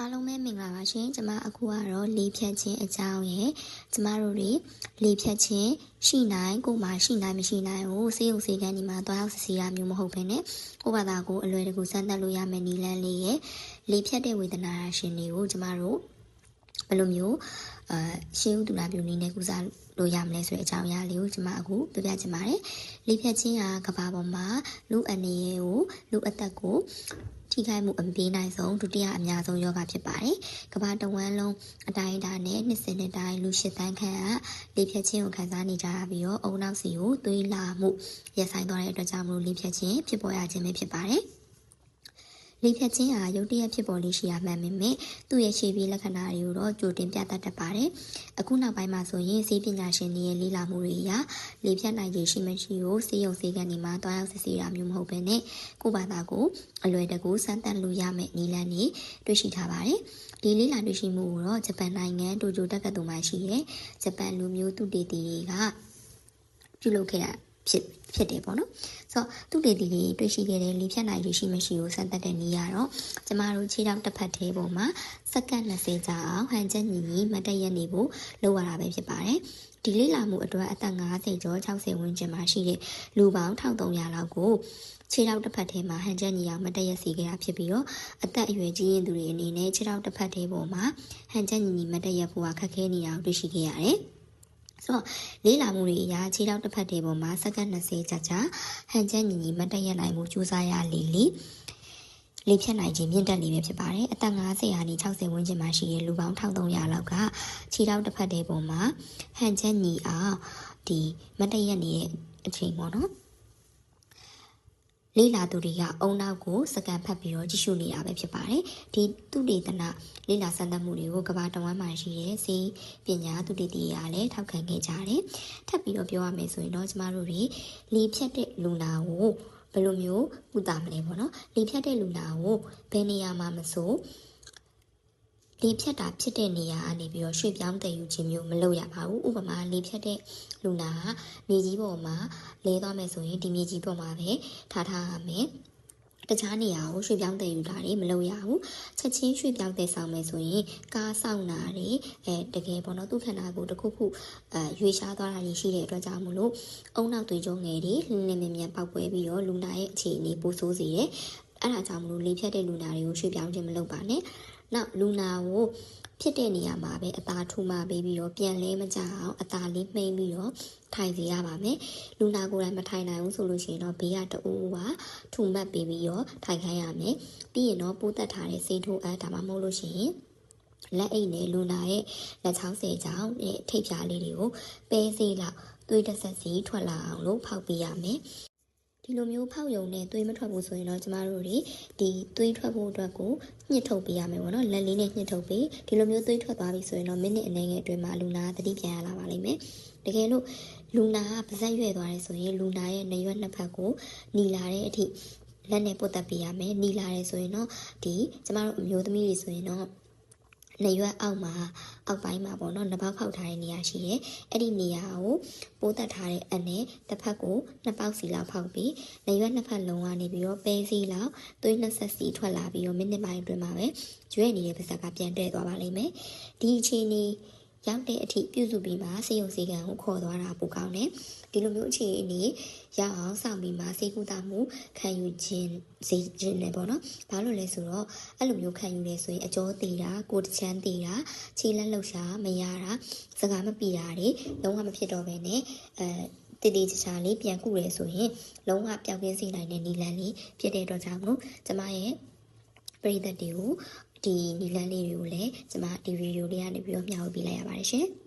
အားလုံးပဲမင်္ဂလာပါရှင်ကျမအခုကတော့လေဖြတ်ခြင်းအကြောင်းရယ်ကျမတို့တွေလေဖြတ်ခြင်းရှိနိုင်ကိုယ်မှာရှိနိုင်မရှိနိုင်ကိုစေးုံစေးကန်းဒီမှာသွားရောက်စစ်ဆေးရမျိုးမဟုတ်ဘဲနဲ့ကိုယ့်ဘာသာကိုအလွယ်တကူစမ်းသပ်လို့ရမယ်နီလန်းလေးရယ်လေဖြတ်တဲ့ဝေဒနာရှင်တွေကိုကျမတို့ဘယ်လိုမျိုးအာရှင်းဥဒနာပြုနည်းနဲ့ကုစားလို့ရမလဲဆိုတဲ့အကြောင်းအရာလေးကိုကျွန်မအခုပြပြချင်ပါတယ်။လေဖြတ်ခြင်းကကဘာပေါ်မှာလူအနေရေကိုလူအသက်ကို ထိခိုက်မှုအပေးနိုင်ဆုံးဒုတိယအများဆုံးယောဂဖြစ်ပါတယ်။ကဘာတဝမ်းလုံးအတိုင်းအတာနဲ့နှစ်စင်တဲ့တိုင်းလူရှစ်တန်းခန့်ကလေဖြတ်ခြင်းကိုခံစားနေကြရပြီးတော့အုံနောက်စီကိုသွေးလာမှုရပ်ဆိုင်သွားတဲ့အတွက်ကြောင့်မလို့လေဖြတ်ခြင်းဖြစ်ပေါ်ရခြင်းပဲဖြစ်ပါတယ်။ လေဖြတ်ခြင်းဟာရုတ်တရက်ဖြစ်ပေါ်လေးရှိရမှန်ပေမဲ့သူ့ရဲ့ရှေ့ပြေးလက္ခဏာတွေကိုတော့ကြိုတင်ပြတတ်တတ်ပါတယ်။အခုနောက်ပိုင်းမှာဆိုရင်စေပညာရှင်တွေရဲ့လေ့လာမှုတွေအရလေဖြတ်နိုင်ခြင်းရှိမရှိကိုစေယုံစေကန်ဒီမှာတွားရောက်စစ်ဆေးတာမျိုးမဟုတ်ဘဲနဲ့ကိုယ့်ဘာသာကိုအလွယ်တကူစမ်းသပ်လို့ရမယ့်နည်းလမ်းတွေတွေ့ရှိထားပါတယ်။ဒီလေ့လာတွေ့ရှိမှုကိုတော့ဂျပန်နိုင်ငံတိုကျိုတက္ကသိုလ်မှာရှိတဲ့ဂျပန်လူမျိုးသူတေသီတွေကပြုလုပ်ခဲ့တာ ဖြစ်ဖြစ်တယ်ပေါ့နော်ဆိုတော့သူတေတီတွေတွေ့ရှိခဲ့တဲ့လေဖြတ်နိုင်ရရှိမရှိကိုစမ်းသပ်တဲ့နည်းရတော့ကျမတို့ခြေထောက်တစ်ဖက်သေးပုံမှာစက္ကန့်20ကြာအောင်ဟန်ချက်ညီညီမတ်တက်ရက်နေဖို့လုပ်ရတာပဲဖြစ်ပါတယ်ဒီလေးလာမှုအတွက်အသက်50ကျော်60ဝန်းကျင်မှာရှိတဲ့လူပေါင်း1300လောက်ကိုခြေထောက်တစ်ဖက်ထဲမှာဟန်ချက်ညီအောင်မတက်ရက်စီခဲ့တာဖြစ်ပြီးတော့အသက်အရွယ်ကြီးရင်သူတွေအနေနဲ့ခြေထောက်တစ်ဖက်သေးပုံမှာဟန်ချက်ညီညီမတ်တက်ရက်ဖို့ခက်ခဲနေတာကိုတွေ့ရှိခဲ့ရတယ် ဆိုတော့လေးလာမှုတွေအရာခြေထောက်တစ်ဖက်တည်းပေါ်မှာစက္ကန့်20ကြာကြာဟန်ချက်ညီညီမတ်တက်ရက်နိုင်မှုကြိုးစားရလေလေလေဖြတ်နိုင်ခြင်းမြင့်တက်နေပြီဖြစ်ပါတယ်အသက်50ရာနေ60ဝန်းကျင်မှာရှိတဲ့လူပေါင်း1300လောက်ကခြေထောက်တစ်ဖက်တည်းပေါ်မှာဟန်ချက်ညီအောင်ဒီမတ်တက်ရက်နေတဲ့အချိန်ပေါ့နော် လေးလာသူတွေကအုံနောက်ကိုစကန်ဖတ်ပြီးတော့ကြည့်ရှုနေတာပဲဖြစ်ပါတယ်ဒီသူတေသနာလေးလာစမ်းသပ်မှုတွေကိုကဘာတဝမ်းမှာရှိတဲ့စီပညာသူတေတီတွေကလည်းထောက်ခံခဲ့ကြတယ်ထပ်ပြီးတော့ပြောရမယ်ဆိုရင်တော့ကျမတို့တွေလေဖြတ်တဲ့လူနာကိုဘယ်လိုမျိုးကုသမလဲပေါ့နော်လေဖြတ်တဲ့လူနာကိုဘယ်နေရာမှာမဆို လေဖြတ်တာဖြစ်တဲ့နေရာကနေပြီးတော့ရွှေ့ပြောင်းတည်ယူခြင်းမျိုးမလုပ်ရပါဘူးဥပမာလေဖြတ်တဲ့လူနာကမြေကြီးပေါ်မှာလဲသွားမယ်ဆိုရင်ဒီမြေကြီးပေါ်မှာပဲထားထားရမယ်တခြားနေရာကိုရွှေ့ပြောင်းတည်ယူတာတွေမလုပ်ရဘူးချက်ချင်းရွှေ့ပြောင်းတည်ဆောင်မယ်ဆိုရင်ကားဆောင်တာတွေအဲတကယ်ပေါ့နော်သူ့ခန္ဓာကိုယ်တစ်ခုခုအဲရွေရှားသွားတာတွေရှိတဲ့အတွက်ကြောင့်မလို့အုံနောက်သွေးကြုံငယ်တွေလင်းလင်းမြန်မြန်ပေါက်ပွဲပြီးတော့လူနာရဲ့အခြေအနေပိုဆိုးစေတယ်အဲ့ဒါကြောင့်မလို့လေဖြတ်တဲ့လူနာတွေကိုရွှေ့ပြောင်းခြင်းမလုပ်ပါနဲ့ နောက်လူနာကိုဖြစ်တဲ့နေရာမှာပဲအသာထူမှပေးပြီးတော့ပြန်လဲမကြအောင်အသာလေးမှိမ့်ပြီးတော့ထိုင်စေရပါမယ်လူနာကိုယ်တိုင်မထိုင်နိုင်ဘူးဆိုလို့ရှိရင်တော့ဘေးကတူကထူမှတ်ပေးပြီးတော့ထိုင်ခိုင်းရမယ်ပြီးရင်တော့ပိုးသက်ထားတဲ့ဆေးထိုးအပ်ဒါမှမဟုတ်လို့ရှိရင်လက်အိတ်နဲ့လူနာရဲ့လက်ချောင်းဆယ်ချောင်းနဲ့ထိပ်ဖြားလေးတွေကိုပဲစေးလောက်သွေးတစ်ဆက်စီထွက်လာအောင်လို့ဖောက်ပေးရမယ် ဒီလိုမျိုးဖောက်ယုံနဲ့သွေးမထွက်ဘူးဆိုရင်တော့ကျမတို့တွေဒီသွေးထွက်ဖို့အတွက်ကိုညှစ်ထုတ်ပေးရမယ်ပေါ့နော်လက်လေးနဲ့ညှစ်ထုတ်ပေးဒီလိုမျိုးသွေးထွက်သွားပြီဆိုရင်တော့မိနစ်အနည်းငယ်အတွင်းမှာလူနာသတိပြန်ရလာပါလိမ့်မယ်တကယ်လို့လူနာကပါးစပ်ရွက်သွားတယ်ဆိုရင်လူနာရဲ့နှရွက်နှစ်ဖက်ကိုညီလာတဲ့အထိလက်နဲ့ပုတ်တက်ပေးရမယ်ညီလာတယ်ဆိုရင်တော့ဒီကျမတို့အမျိုးသမီးတွေဆိုရင်တော့နှရွက်အောက်မှာ အောက်ပိုင်းမှာပေါ့နော်နှပေါက်ဖောက်ထားတဲ့နေရာရှိတယ်အဲ့ဒီနေရာကိုပိုးသက်ထားတဲ့အနဲ့တစ်ဖက်ကိုနှစ်ပေါက်စီလောက်ဖောက်ပြီးနေရွက်နှစ်ဖက်လုံးကနေပြီးတော့ပဲစီလောက်သွေးနှစ်ဆက်စီထွက်လာပြီးတော့မိနစ်ပိုင်းအတွင်းမှာပဲကျွဲ့နေတဲ့ပါးစပ်ကပြန်တဲ့သွားပါလိမ့်မယ်ဒီအချိန်นี้ ရောက်တဲ့အထိပြုစုပြီးမှစေယုံစေကံကိုခေါ်သွားတာပိုကောင်းတယ်ဒီလိုမျိုးအခြေအနေရအောင်စောင့်ပြီးမှစေကူတာမှုခံယူခြင်းစေခြင်းနဲ့ပေါ့နော်ဘာလို့လဲဆိုတော့အဲ့လိုမျိုးခံယူနေဆိုရင်အကျော်သေးတာကိုတချမ်းသေးတာခြေလက်လှုပ်ရှားမရတာစကားမပြတာတွေလုံးဝမဖြစ်တော့ဘဲနဲ့အဲတည်တည်ချာချာလေးပြန်ကုရဲဆိုရင်လုံးဝပျောက်ကင်းစေနိုင်တဲ့နီလန်လေးဖြစ်တဲ့အတွက်ကြောင့်မို့ကျမရဲ့ပရိသတ်တွေကို ဒီနီလန်းလေးတွေကိုလည်းကျွန်မဒီဗီဒီယိုလေးကနေပြီးတော့မျှဝေပေးလိုက်ရပါတယ်ရှင်။